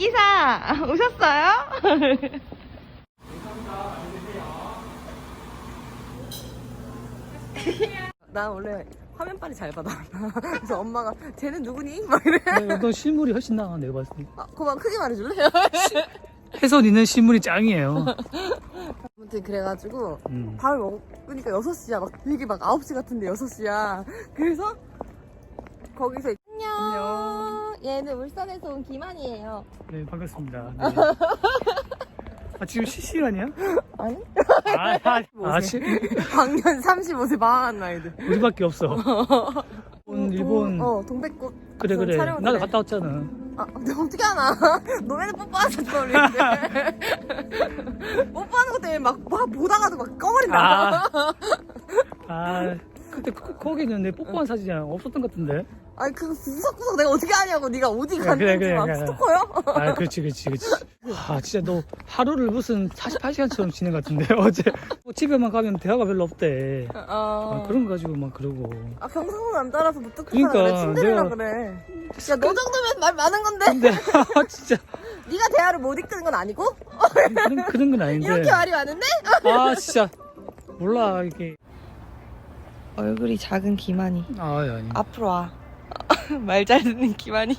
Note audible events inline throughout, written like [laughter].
김기사 [laughs] 오셨어요? [laughs] 나 원래 화면 빨리 잘 받아. 그래서 엄마가 쟤는 누구니? 막 이래. 네, 너 실물이 훨씬 나아 내가 봤을 때 아, 그만 크게 말해줄래? [laughs] 혜선이는 실물이 짱이에요 아무튼 그래가지고 음. 밥을 먹으니까 6시야. 막 되게 막 9시 같은데 6시야. 그래서 거기서 안녕. 얘는 울산에서 온 김한이에요. 네 반갑습니다 네. [laughs] 아 지금 실시간이야? 아니? 아, 아, 아 시, 작년 35세 망한 나이들. 우리밖에 없어 일본 일본 어, 동백꽃. 그래 그래 촬영을 나도 해. 갔다 왔잖아 아, 근데 어떻게 하나? [laughs] 너네는 뽀뽀하자 떠올리는데. [laughs] 뽀뽀하는 것 때문에 막, 막 보다가도 막 꺼버린다. 아, 아 그때 거, 거기는 내 뽀뽀한 사진이 없었던 것 같은데 아니, 그거 구석구석 내가 어떻게 하냐고. 네가 어디 그래, 갔는지 그래, 막 그래. 스토커요? 아 그렇지 그렇지 그렇지 아 진짜 너 하루를 무슨 48시간처럼 지낸 것 같은데 [laughs] 어제 뭐 집에만 가면 대화가 별로 없대 아, 어. 그런 거 가지고 막 그러고 아, 경상도 안 따라서 무뚝뚝하다 그러니까, 그래. 침대라 내가- 그래. 야, 너 정도면 말 많은 건데. 근데 아, 진짜 [laughs] 네가 대화를 못 이끄는 건 아니고? 그런, 그런 건 아닌데 이렇게 말이 많은데? 아 진짜 몰라 이게 얼굴이 작은 김한이. 아 아니 앞으로 와. [laughs] 말 잘 듣는 김한이.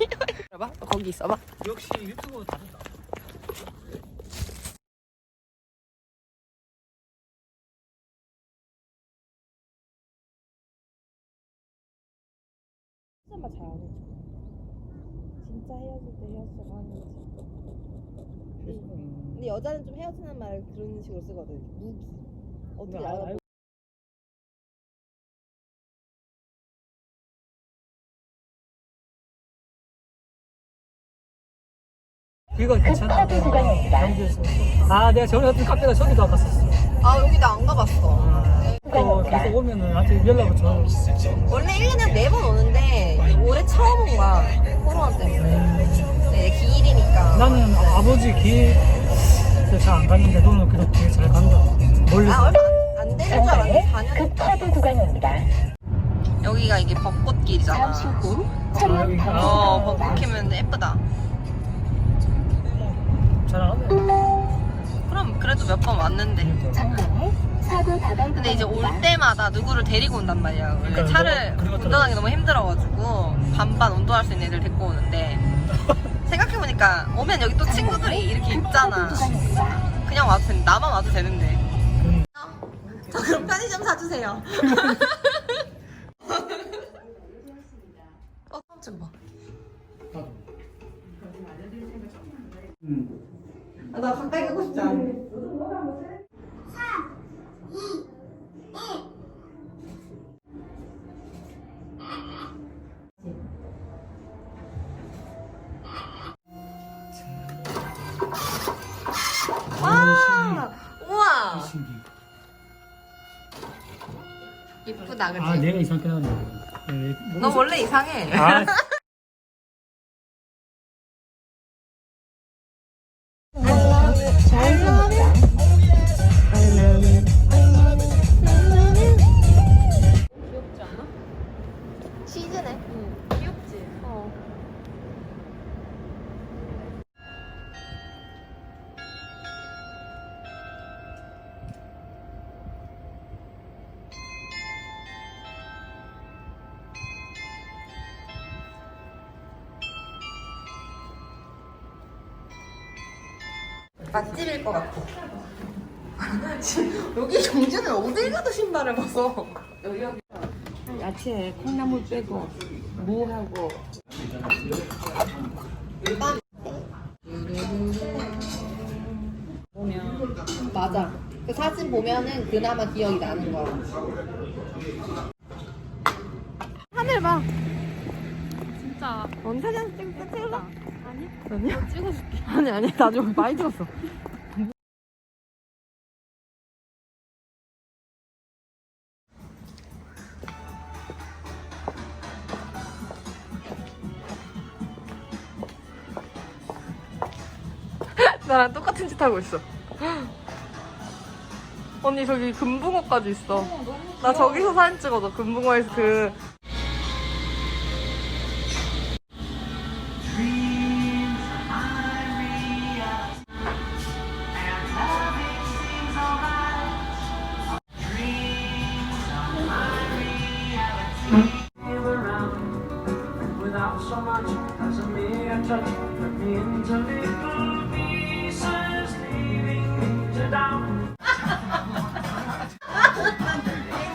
봐봐, 너 거기 있어봐. 역시 유튜버 다르다 진짜 잘안 해줘. 진짜 헤어질 때 헤어지자고 하는 거지. 근데 여자는 좀 헤어지는 말을 그런 식으로 쓰거든. 무기. 어떻게 아, 알아? 이거 괜찮아 경주에서 아 내가 전에 갔던 카페가 저기도 가봤었어 아 여기 나 안 가봤어. 어, 계속 오면은 나한테 연락을 줘 원래 1년에 4번 오는데 올해 처음 온 거야. 코로나 때문에. 네, 기일이니까. 나는 아버지 길 잘안 갔는데 너는 그래도 되게 잘 간다 멀리 아 얼마 안, 안 되는 줄 알았는데 4년. 급커브 구간입니다. 여기가 이게 벚꽃길이잖아. 잠시 후 아, 여기- 어. 벚꽃 피면 예쁘다. 잘하네 그럼 그래도 몇 번 왔는데. 근데 이제 올. 때마다 누구를 데리고 온단 말이야. 원래 그러니까 차를 거 운전하기 너무 힘들어가지고 반반 운동할 수 있는 애들 데리고 오는데 [laughs] 생각해보니까 오면 여기 또 친구들이 이렇게 있잖아. 그냥 와도 되는데 나만 와도 되는데. 저 그럼 편의점 사주세요. [laughs] 어, 좀 봐. 음. 아, 나 가까이 가고 싶지 않아. 와! 우와! 신기 이쁘다, 그치? 아 내가 이상하게 하네 네, 너 원래 이상해. 아 어. 맛집일 것 같아. [laughs] 여기 경주는 어딜 가도 신발을 벗어. 야채 콩나물 빼고 무하고 맞아. 그 사진 보면은 그나마 기억이 나는 거야. 하늘 봐. 진짜 언니 사진 찍, 찍을래? 아니? 아니야? 찍어줄게 아니, 아니. 나 좀 많이 찍었어. 나랑 똑같은 짓 하고 있어. 언니 저기 금붕어까지 있어. 어, 나 저기서 사진 찍어줘. 금붕어에서 그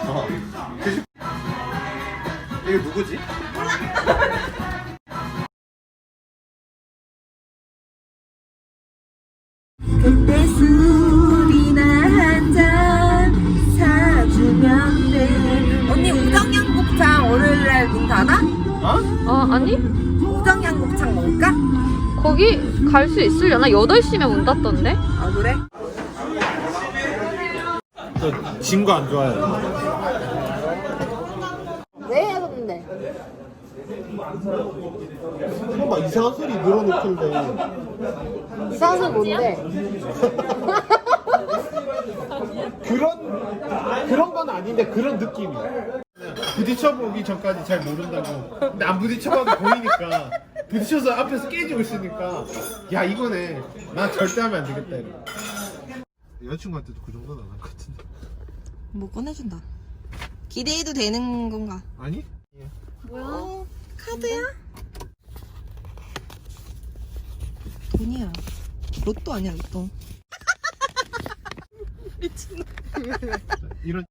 어. 이게 누구지? 그때 술이나 한잔 사주면 돼 언니 우정양 곱창 월요일날 문 닫아? 어 아니 우정양 곱창 먹을까? 거기 갈 수 있으려나 8시면 문 닫던데 아 그래? 진 거 안 좋아해. 왜 해줬는데? 막 이상한 소리 늘어놓길래. 이상한 건 뭔데? [laughs] 그런 그런 건 아닌데 그런 느낌이야. 부딪혀보기 전까지 잘 모른다고. 근데 안 부딪혀봐도 보이니까 부딪혀서 앞에서 깨지고 있으니까 야 이거네. 나 절대 하면 안 되겠다 이거. 여자친구한테도 그 정도는 안 할 것 같은데. 뭐 꺼내준다 기대해도 되는 건가? 아니? 어, 카드야? 돈이야 로또 아니야 로또 이런